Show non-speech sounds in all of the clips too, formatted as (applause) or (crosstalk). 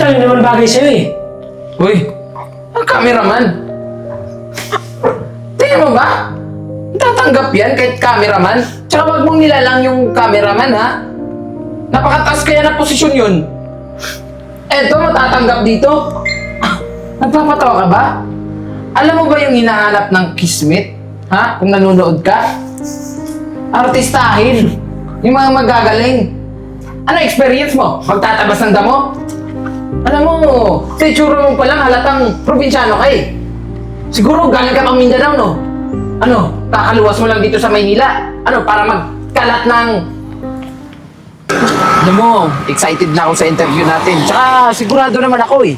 Total, naman bagay sa'yo eh. Uy, ang cameraman. Tingnan mo ba? Tatanggap yan kahit cameraman. Tsaka wag mong nilalang yung cameraman, ha? Napakataas kaya na posisyon yun. Eto, matatanggap dito. Ah, Nagpapatawa ka ba? Alam mo ba yung hinahanap ng kismet? Ha? Kung nanonood ka? Artistahin. Yung mga magagaling. Ano experience mo? Magtatabas ng damo? Alam mo, sa itsura mo pa lang halatang probinsyano ka eh. Siguro galing ka pang Mindanao, no? Ano, kakaluwas mo lang dito sa Maynila? Ano, para magkalat ng... Alam mo, excited na ako sa interview natin. Tsaka sigurado naman ako eh.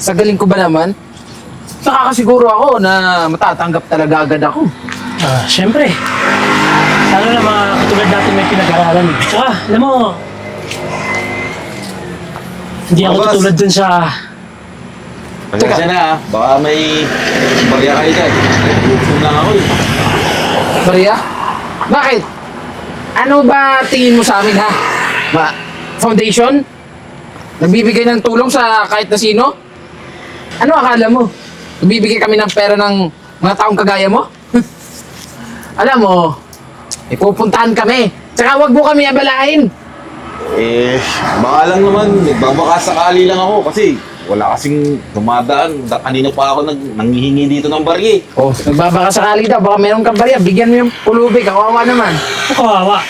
Sa galing ko ba naman? Nakakasiguro ako na matatanggap talaga agad ako. Ah, syempre. Sana na mga katulad natin may pinag-aralan eh. Tsaka, alam mo, hindi ako Boss. tutulad dun sa... Pasensya na ah. Baka may barya kayo dyan. Gutom lang ako eh. Maria? Bakit? Ano ba tingin mo sa amin ha? Ba, foundation? Nagbibigay ng tulong sa kahit na sino? Ano akala mo? Nagbibigay kami ng pera ng mga taong kagaya mo? (laughs) Alam mo, ipupuntahan kami. Tsaka wag mo kami abalahin. Eh, baka lang naman. Nagbabaka sakali lang ako kasi wala kasing dumadaan. Da- Kanina pa ako nag nanghihingi dito ng barya eh. Oh, nagbabaka sakali daw. Baka meron kang barya. Bigyan mo yung pulubi. Kawawa naman. Kawawa.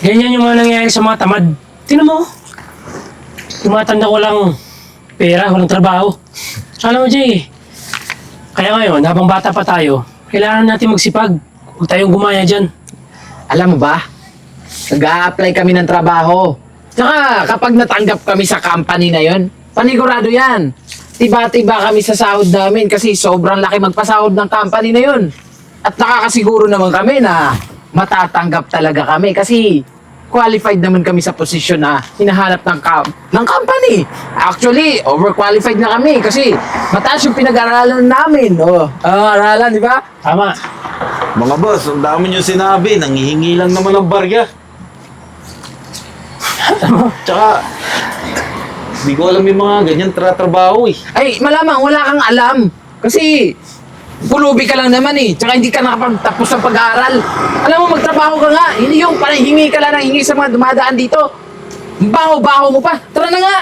Ganyan yung mga nangyayari sa mga tamad. Tingnan mo. Tumatanda ko lang pera, walang trabaho. Tsaka alam mo, Jay, kaya ngayon, habang bata pa tayo, kailangan natin magsipag. Huwag tayong gumaya dyan. Alam mo ba? Nag-a-apply kami ng trabaho. Tsaka kapag natanggap kami sa company na yon, panigurado yan. Tiba-tiba kami sa sahod namin kasi sobrang laki magpasahod ng company na yon. At nakakasiguro naman kami na matatanggap talaga kami kasi qualified naman kami sa posisyon na hinahanap ng, kam- ng company. Actually, overqualified na kami kasi mataas yung pinag-aralan namin. Oh, oh aralan, di ba? Tama. Mga boss, ang dami nyo sinabi. Nanghihingi lang naman ng barya. Tsaka, hindi ko alam yung mga ganyan tratrabaho eh. Ay, malamang wala kang alam. Kasi, pulubi ka lang naman eh. Tsaka hindi ka nakapagtapos ng pag-aaral. Alam mo, magtrabaho ka nga. Hindi yung parang hingi ka lang ng hingi sa mga dumadaan dito. Baho-baho mo pa. Tara na nga.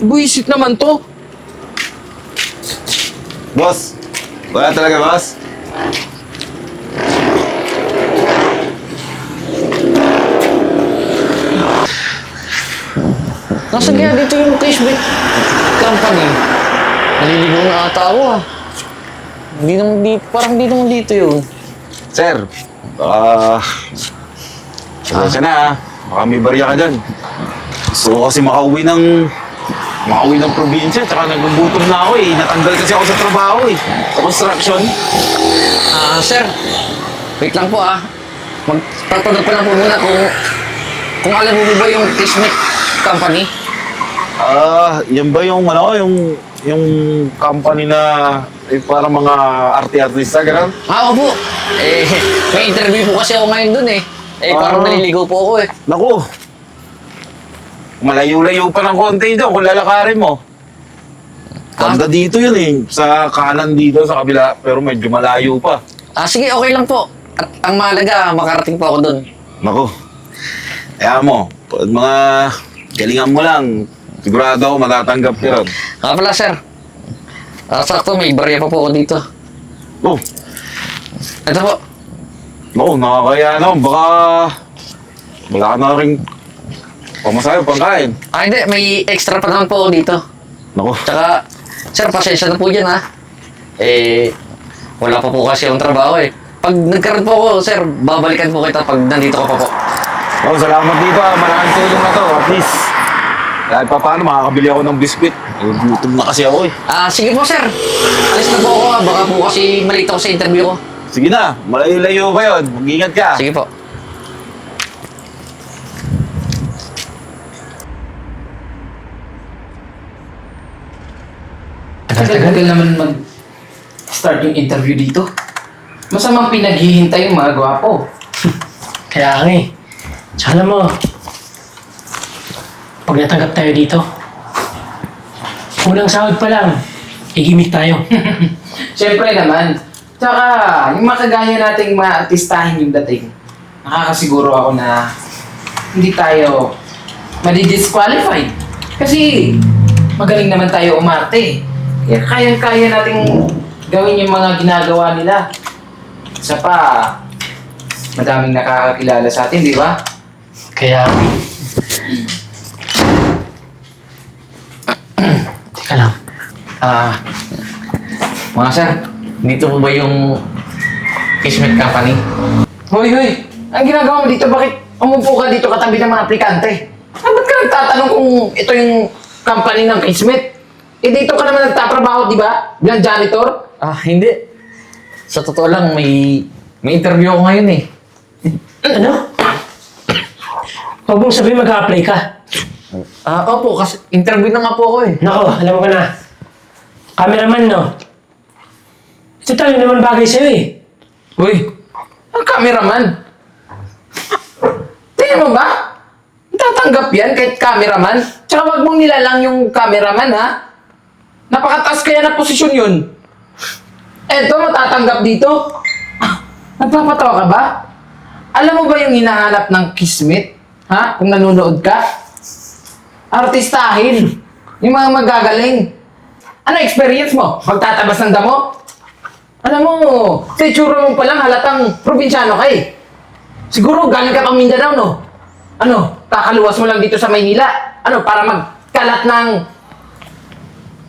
Buisit naman to. Boss, wala talaga boss. Nasaan kaya dito yung cashback company? Naliligaw na ata ako ah. Hindi naman dito, parang hindi naman dito yun. Sir, baka... Pasensya na ah. Baka may barya ka dyan. Gusto ko kasi makauwi ng... Makauwi ng probinsya, tsaka nagugutom na ako eh. Natanggal kasi ako sa trabaho eh. Sa construction. Ah, sir. Wait lang po ah. Magtatanong ko lang po muna kung kung alam mo ba yung cashback company? Ah, yan ba yung ano, yung yung company na eh, para mga arte-artista, gano'n? Ah, opo. Eh, may interview po kasi ako ngayon dun eh. Eh, parang Ah. naliligaw po ako eh. Naku, malayo-layo pa ng konti doon kung lalakarin mo. Banda dito yun eh, sa kanan dito, sa kabila, pero medyo malayo pa. Ah, sige, okay lang po. At ang mahalaga, makarating po ako dun. Naku, kaya mo, pag mga galingan mo lang, sigurado ako matatanggap ka ron. Nga pala, sir. Ah, sakto, may barya pa po ako dito. Oh, Ito po. naku, nakakaya no, baka wala ka na rin pamasayo, pangkain. Ah, hindi. May extra pa naman po ako dito. Naku, Tsaka, sir, pasensya na po dyan, ha? Eh, wala pa po kasi yung trabaho, eh. Pag nagkaroon po ako, sir, babalikan po kita pag nandito ka pa po. Oh, salamat dito ah. Malaking tulong na to. At least, kahit pa paano, makakabili ako ng biskwit. Gutom na kasi ako eh. Ah, sige po, sir. Alis na po ako, ha? Baka po kasi malito ako sa interview ko. Sige na, malayo-layo pa yun. Mag-ingat ka. Sige po. Tagal-tagal naman mag-start yung interview dito. Masamang pinaghihintay yung mga gwapo. Kaya nga eh. Tsaka alam mo, pag natanggap tayo dito, unang sahod pa lang, igimik tayo. (laughs) Siyempre naman. Tsaka, yung makagaya nating mga artistahin yung dating, nakakasiguro ako na hindi tayo madi-disqualified. Kasi, magaling naman tayo umarte. Kaya kayang-kaya nating gawin yung mga ginagawa nila. Isa pa, madaming nakakakilala sa atin, di ba? Kaya... Teka lang. Ah, mga sir, dito po ba yung Kismet Company? Hoy, hoy! Ang ginagawa mo dito, bakit umupo ka dito katabi ng mga aplikante? Ah, ba't ka nagtatanong kung ito yung company ng Kismet? Eh, dito ka naman nagtatrabaho, di ba? Bilang janitor? Ah, hindi. Sa totoo lang, may, may interview ako ngayon eh. Ano? Huwag mong sabihin mag-a-apply ka. Ah, opo, kasi interview na nga po ako eh. Nako, alam mo ka na. Cameraman, no? Ito tayo naman bagay sa'yo eh. Uy, ang cameraman. (laughs) Tingnan mo ba? Tatanggap yan kahit cameraman. Tsaka wag mong nilalang yung cameraman, ha? Napakataas kaya na posisyon yun. Eto, matatanggap dito. Ah, Nagpapatawa ka ba? Alam mo ba yung hinahanap ng kismet? Ha? Kung nanonood ka? Artistahin. Yung mga magagaling. Ano experience mo? Magtatabas ng damo? Alam mo, sa itsura mo pa lang halatang probinsyano ka eh. Siguro galing ka pang Mindanao, no? Ano, kakaluwas mo lang dito sa Maynila? Ano, para magkalat ng...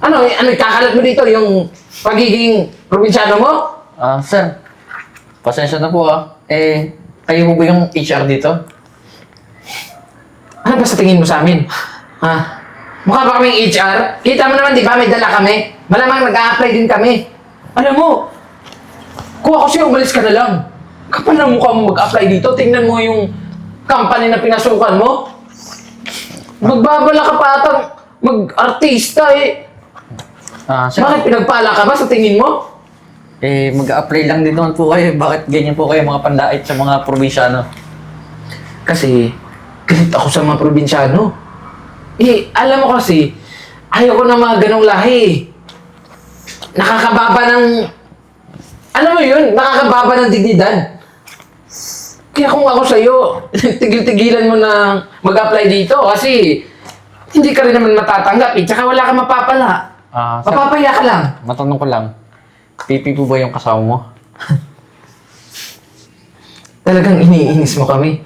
Ano, eh, ano, kakalat mo dito yung pagiging probinsyano mo? Ah, sir. Pasensya na po ah. Eh, kayo po ba yung HR dito? Ano ba sa tingin mo sa amin? Ha? Mukha ba kaming HR? Kita mo naman, di ba, may dala kami. Malamang nag-a-apply din kami. Alam mo, kung ako sa'yo, umalis ka na lang. Kapal na mukha mo mag-apply dito, tingnan mo yung company na pinasukan mo. Magbabala ka pa atang mag-artista eh. Ah, sir. Bakit pinagpala ka ba sa tingin mo? Eh, mag-apply lang din naman po kayo. (laughs) Bakit ganyan po kayo mga pandait sa mga probinsyano? Kasi, galit ako sa mga probinsyano. Eh, alam mo kasi, ayaw ko ng mga ganong lahi. Nakakababa ng... Alam mo yun, nakakababa ng dignidad. Kaya kung ako sa'yo, (laughs) tigil-tigilan mo na mag-apply dito kasi hindi ka rin naman matatanggap eh. Tsaka wala ka mapapala. Ah, sir. Mapapaya ka lang. Matanong ko lang. Pipi po ba yung kasama mo? (laughs) Talagang iniinis mo kami. (laughs)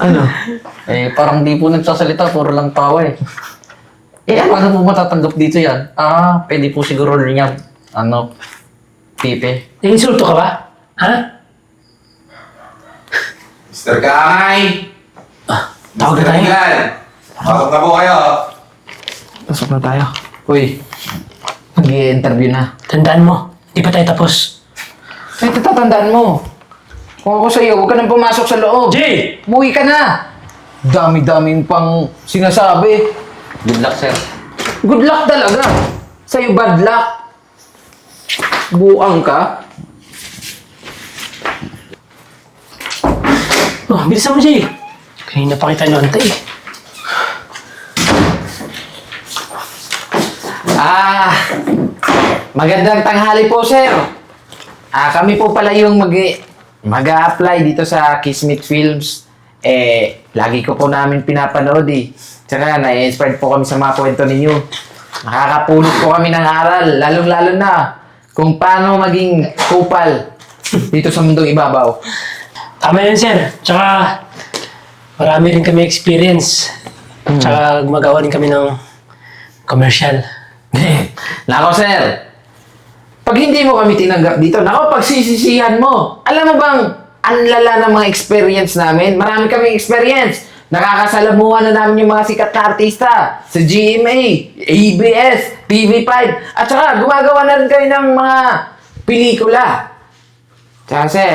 ano? Eh, parang di po nagsasalita. Puro lang tawa eh. Eh, ano? Paano po matatanggap dito yan? Ah, pwede po siguro rin yan. Ano? Pipi. Insulto ka ba? Ha? Mr. Kaangay! Tawag na Mr. tayo. Miguel! Pasok na po kayo. Pasok na tayo. Uy, mag-i-interview na. Tandaan mo, di pa tayo tapos. Ay, tatandaan mo. Kung ako sa'yo, huwag ka nang pumasok sa loob. Jay! Umuwi ka na. Dami-daming pang sinasabi. Good luck, sir. Good luck talaga. Sa'yo bad luck. Buang ka. Oh, bilisan mo, Jay. Kanina pa kita nantay. Ah, magandang tanghali po, sir. Ah, kami po pala yung mag mag-a-apply dito sa Kismet Films. Eh, lagi ko po namin pinapanood eh. Tsaka na-inspired po kami sa mga kwento ninyo. Nakakapulot po kami ng aral, lalong-lalo na kung paano maging kupal dito sa mundong ibabaw. Tama yan, sir. Tsaka, marami rin kami experience. Tsaka, gumagawa rin kami ng commercial. (laughs) Nako, sir. Pag hindi mo kami tinanggap dito, nako, pagsisisihan mo. Alam mo bang, ang lala ng mga experience namin. Marami kaming experience. Nakakasalamuhan na namin yung mga sikat na artista sa GMA, ABS, TV5, at saka gumagawa na rin kami ng mga pelikula. Tsaka sir,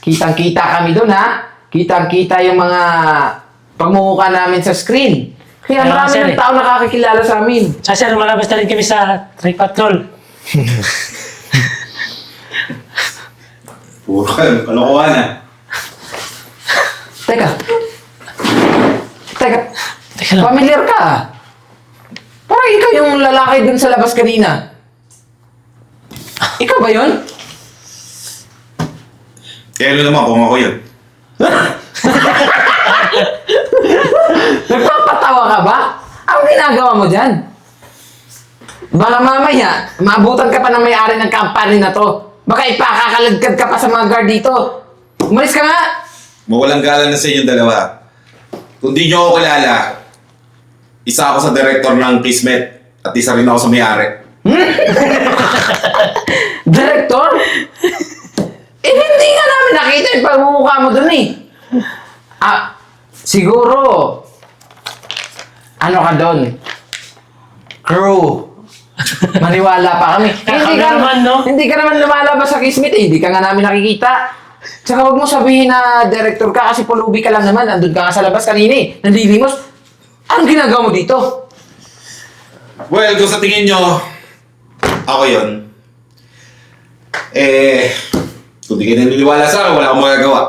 kitang-kita kami doon ha. Kitang-kita yung mga pagmumukha namin sa screen. Kaya nga, marami sir, ng eh. tao nakakakilala sa amin. Tsaka, sir, malabas na rin kami sa Trike Patrol. Puro kayo, kalokohan ah. Teka. Teka. Teka lang. Familiar ka. Parang ikaw yung lalaki dun sa labas kanina. Ikaw ba yun? Kaya ano naman kung ako yun? (laughs) Nagpapatawa ka ba? Ang ginagawa mo dyan? Baka mamaya, maabutan ka pa ng may-ari ng company na to. Baka ipakakaladkad ka pa sa mga guard dito. Umalis ka nga! Mawalang galang na sa inyong dalawa. Kung di nyo ako kilala, isa ako sa director ng Kismet at isa rin ako sa may-ari. (laughs) Director? eh, hindi nga namin nakita yung pagmumukha mo dun eh. Ah, siguro, ano ka doon? Crew. (laughs) Maniwala pa kami. Kaka naman, no? Hindi ka naman lumalabas sa Kismet eh. Hindi ka nga namin nakikita. Tsaka huwag mo sabihin na director ka kasi pulubi ka lang naman. Andun ka nga sa labas kanina eh. Nanlilimos. Anong ginagawa mo dito? Well, kung sa tingin nyo, ako yun. Eh, kung di kayo naniniwala sa akin, wala akong magagawa.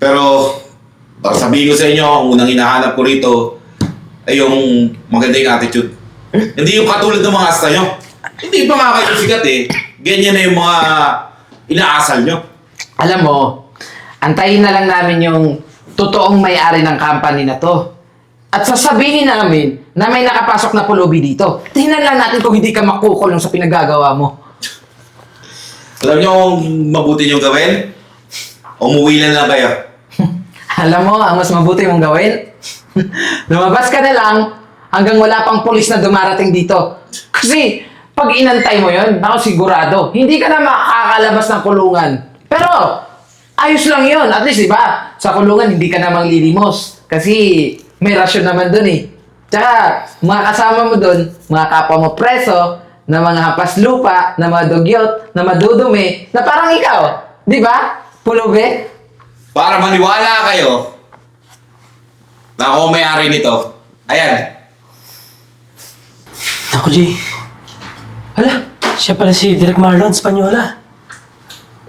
Pero, para sabihin ko sa inyo, ang unang hinahanap ko rito ay yung magandang attitude. Hindi yung katulad ng mga asta nyo. Hindi pa nga kayo sikat eh. Ganyan na yung mga inaasal nyo. Alam mo, antayin na lang namin yung totoong may-ari ng company na to. At sasabihin namin na may nakapasok na pulubi dito. Tingnan lang natin kung hindi ka makukulong sa pinagagawa mo. Alam nyo kung mabuti nyo gawin? Umuwi na lang kayo. (laughs) Alam mo, ang mas mabuti mong gawin? (laughs) Lumabas ka na lang hanggang wala pang pulis na dumarating dito. Kasi pag inantay mo yon, ako sigurado, hindi ka na makakalabas ng kulungan. Pero, ayos lang yon. At least, di ba, sa kulungan hindi ka na manglilimos. Kasi may rasyon naman dun eh. Tsaka, mga kasama mo dun, mga kapwa mo preso, na mga hapas lupa, na mga dugyot, na madudumi, na parang ikaw. Di ba? Pulubi? Para maniwala kayo na ako may-ari nito. Ayan, Ako, Jay. Hala, siya pala si Direk Marlon, Spanyola.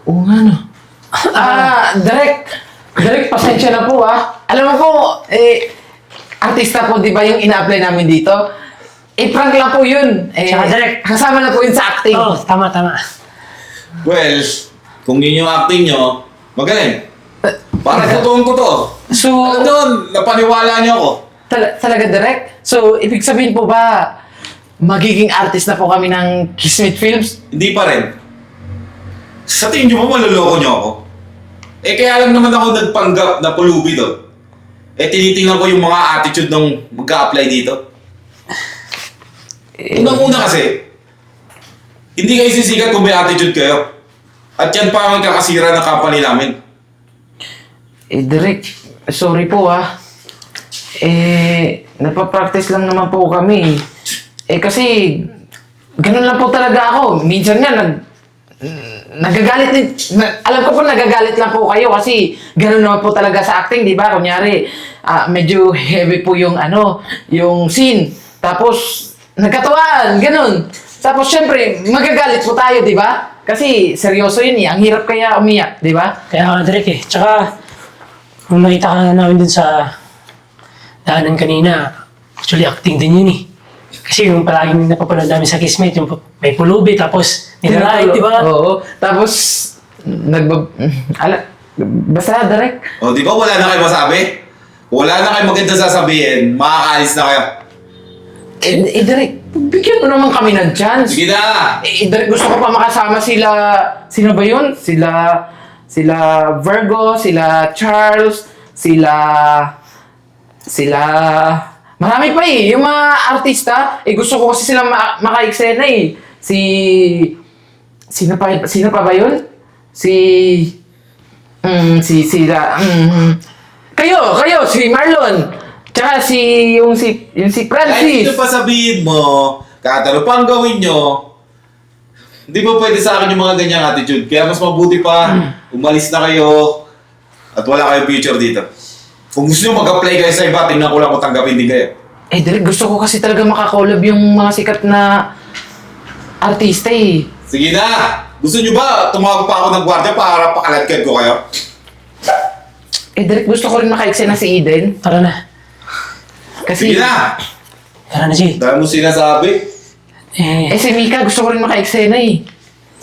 Oo nga, no. Ah, Direk. Direk, pasensya na po, ah. Alam mo po, eh, artista po, di ba yung ina-apply namin dito? Eh, prank lang po yun. Eh, Tsaka, Direk. Kasama na po yun sa acting. Oo, tama, tama. well, kung yun yung acting nyo, magaling. Para totoong totoo. So, Ano doon, napaniwala nyo ako. tal- talaga, Direk? So, ibig sabihin po ba, magiging artist na po kami ng Kismet Films? Hindi pa rin. Sa tingin nyo ba maloloko nyo ako? Eh kaya lang naman ako nagpanggap na pulubi doon. Eh tinitingnan ko yung mga attitude ng mag-a-apply dito. Unang-una kasi, hindi kayo sisikat kung may attitude kayo. At yan pa ang kakasira ng company namin. Eh, Direk, sorry po ah. Eh, napapractice lang naman po kami. Eh, kasi, ganun lang po talaga ako. Minsan nga, nag, nagagalit din, na- alam ko po nagagalit lang po kayo kasi ganun naman po talaga sa acting, di ba? Kunyari, ah, medyo heavy po yung ano, yung scene. Tapos, nagkatuwaan, ganun. Tapos, syempre, magagalit po tayo, di ba? Kasi, seryoso yun eh. Ang hirap kaya umiyak, di ba? Kaya nga, Direk eh. Tsaka, nung nakita ka na namin dun sa daanan kanina, actually acting din yun eh. Kasi yung palaging napapanood namin sa Kismet, yung may pulubi, tapos nilalait, di ba? Oo. Tapos, nagbab... Ala, basta, direct. O di ba wala na kayo masabi? Wala na kayo maganda sasabihin, makakaalis na kayo. Eh, eh, direct, bigyan mo naman kami ng chance. Sige na! Eh, direct, gusto ko pa makasama sila... Sino ba yun? Sila... Sila Virgo, sila Charles, sila... Sila... Marami pa eh. Yung mga artista, eh gusto ko kasi sila ma- maka-eksena eh. Si... Sino pa, sino pa ba yun? Si... Mm, si sila... Mm, kayo, kayo, si Marlon. Tsaka si... Yung si... Yung si Kahit Francis. ito pa sabihin mo, kahit ano pa ang gawin nyo, hindi pa pwede sa akin yung mga ganyang attitude. Kaya mas mabuti pa, umalis na kayo at wala kayong future dito. Kung gusto nyo mag-apply kayo sa iba, tingnan ko lang kung tanggapin din kayo. Eh, Derek, gusto ko kasi talaga makakolab yung mga sikat na artista eh. Sige na! Gusto nyo ba tumawag pa ako ng gwardiya para pakaladkad ko kayo? Eh, Derek, gusto ko rin maka na si Eden. Tara na. Kasi, Sige na! Tara na, Jay. Dahil mo sinasabi. Eh, eh si Mika gusto ko rin maka-eksena eh.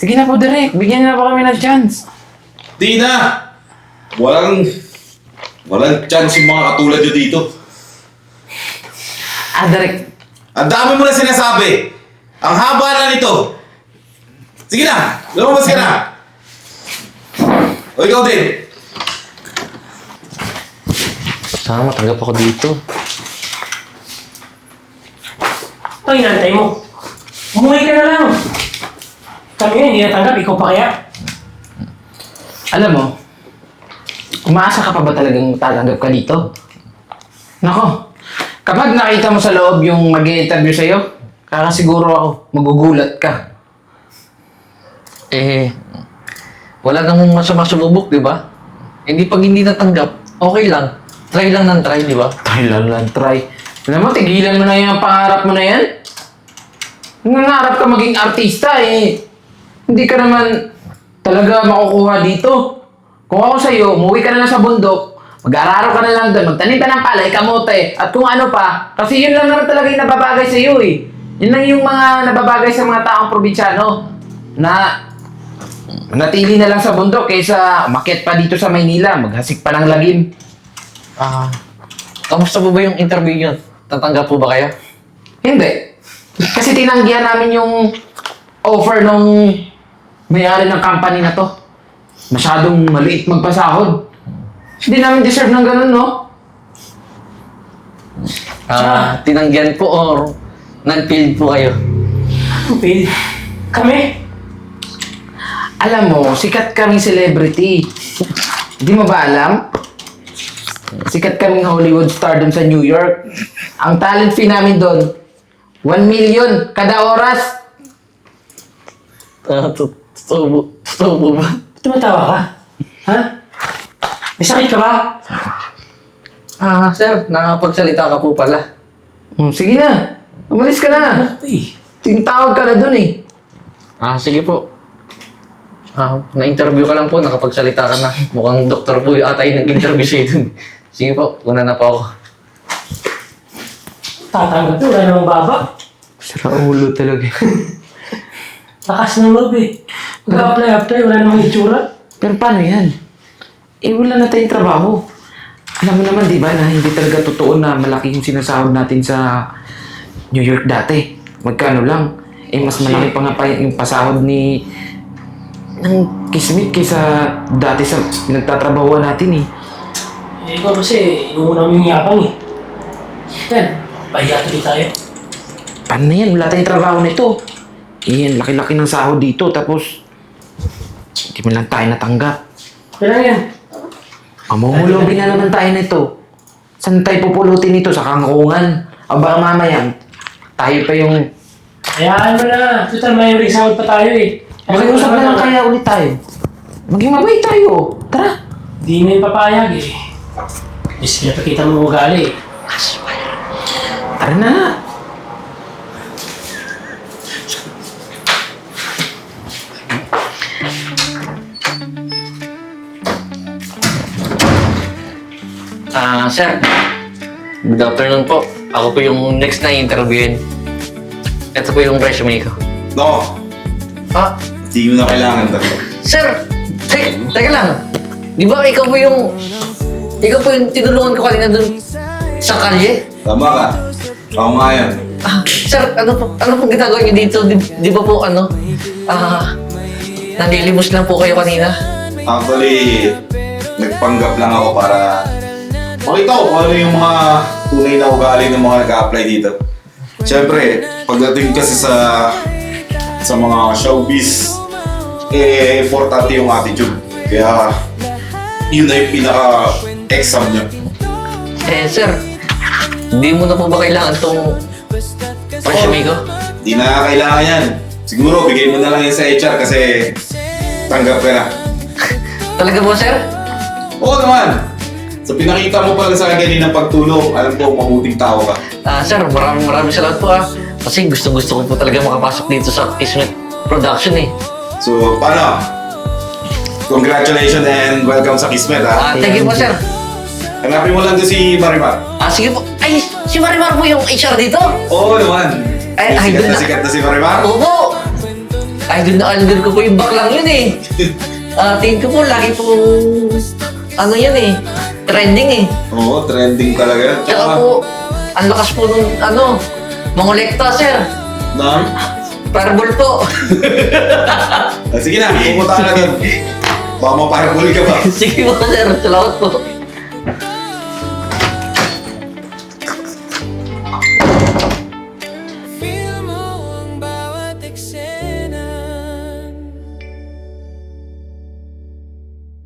Sige na po, direct. Bigyan niyo na po kami ng chance. Di na! Walang... Walang chance yung mga katulad nyo dito. Ah, direct. Ang dami mo na sinasabi. Ang haba na nito. Sige na! Lumabas ka na! O ikaw din. Sana matanggap ako dito. ito inantay mo. Umuwi ka na lang. Kami nga, hindi natanggap. Ikaw pa kaya? Alam mo, umaasa ka pa ba talagang tatanggap ka dito? Nako, kapag nakita mo sa loob yung mag interview sa'yo, kakasiguro ako, magugulat ka. Eh, wala namang masama sumubok, di ba? Hindi pag hindi natanggap, okay lang. Try lang ng try, di ba? Try lang lang, try. Alam mo, tigilan mo na yung pangarap mo na yan. Nangarap ka maging artista eh. Hindi ka naman talaga makukuha dito. Kung ako sa'yo, umuwi ka na lang sa bundok, mag-araro ka na lang doon, magtanim ka ng palay, kamote, at kung ano pa. Kasi yun lang naman talaga yung nababagay sa'yo eh. Yun lang yung mga nababagay sa mga taong probinsyano. Na natili na lang sa bundok kaysa umakyat pa dito sa Maynila, maghasik pa ng lagim. Ah, kamusta po ba yung interview yun? Tatanggap po ba kayo? Hindi. Kasi tinanggihan namin yung offer nung may-ari ng company na to. Masyadong maliit magpasahod. Hindi namin deserve ng ganun, no? Ah, tinanggihan po or non-filled po kayo? Pil. Kami? Alam mo, sikat kaming celebrity. Hindi mo ba alam? Sikat kaming Hollywood star dun sa New York. Ang talent fee namin doon, 1 million kada oras. Ah, to- totoo po. Totoo po ba? Tumatawa ka? Ha? May sakit ka ba? Ah, sir, nakapagsalita ka po pala. Hmm, sige na. Umalis ka na. Uy. Tinatawag ka na dun eh. Ah, sige po. Ah, na-interview ka lang po, nakapagsalita ka na. Mukhang doktor po yung ata yung nag-interview sa'yo dun. Sige po, una na po ako. Tatanggap to. Wala namang baba. Sira ulo talaga. (laughs) Lakas ng loob eh. Mag-apply, apply. Wala namang itsura. Pero paano yan? Eh, wala na tayong trabaho. Alam mo naman, di ba, na hindi talaga totoo na malaki yung sinasahod natin sa New York dati. Magkano lang. Eh, mas malaki pa nga pa yung pasahod ni ng Kismet kaysa dati sa pinagtatrabahuan natin eh. Eh, ikaw kasi, inuuna mo yung yapang eh. Yan. Pahiya tuloy tayo. Paano na yan? Wala tayong trabaho nito. Eh, ang laki-laki ng sahod dito. Tapos, hindi man lang tayo natanggap. Kaya yan. Mamumulogin na naman tayo nito. Saan tayo pupulutin ito? Sa kangkungan? Baka mamaya, tayo pa yung... Hayaan mo na. Total, may result pa tayo eh. Makiusap na lang kaya ulit tayo. Maging mabait tayo. Tara. Di mo yung papayag eh. Is, pinapakita mo ugali eh. Tara na. Ah, sir. Good afternoon po. Ako po yung next na interviewin. Ito po yung resume ko. No, Ah, di mo na kailangan to. sir! Te teka lang. Di ba ikaw po yung... Ikaw po yung tinulungan ko kanina dun sa kalye? Tama ka. Ako nga yan. Ah, sir, ano po, ano po ginagawa niyo dito? Di, di ba po ano? Ah, nanlilimos lang po kayo kanina. Actually, nagpanggap lang ako para makita ko kung ano yung mga tunay na ugali ng mga nag-a-apply dito. Siyempre, pagdating kasi sa sa mga showbiz, eh, importante yung attitude. Kaya, yun na yung pinaka-exam niya. Eh, sir, hindi mo na po ba kailangan tong resume ko? Di na kailangan yan. Siguro, bigay mo na lang yan sa HR kasi tanggap ka na. (laughs) Talaga po, sir? Oo naman! Sa pinakita mo pa lang sa akin kanina pagtulong, alam ko mabuting tao ka. Ah, sir, maraming maraming salamat po ah. Kasi gusto-gusto ko po talaga makapasok dito sa Kismet Production eh. So, paano? Congratulations and welcome sa Kismet, ha? Ah, thank you po, sir. Hanapin mo lang doon si Marimar. Ah, sige po. Ay, si Marimar po yung HR dito. Oo naman. Ay, sikat idol na na. sikat na si Marimar. Opo. Idol na idol ko po yung baklang yun eh. (laughs) Ah, tingin ko po, lagi po, ano yan eh, trending eh. Oo, trending talaga. Tsaka po, ang lakas po nung, ano, mangolekta, sir. Nang? Fireball po. Ah, sige na, pupunta ka na doon. Baka maparabol ka pa. (laughs) Sige po, sir. Salamat po.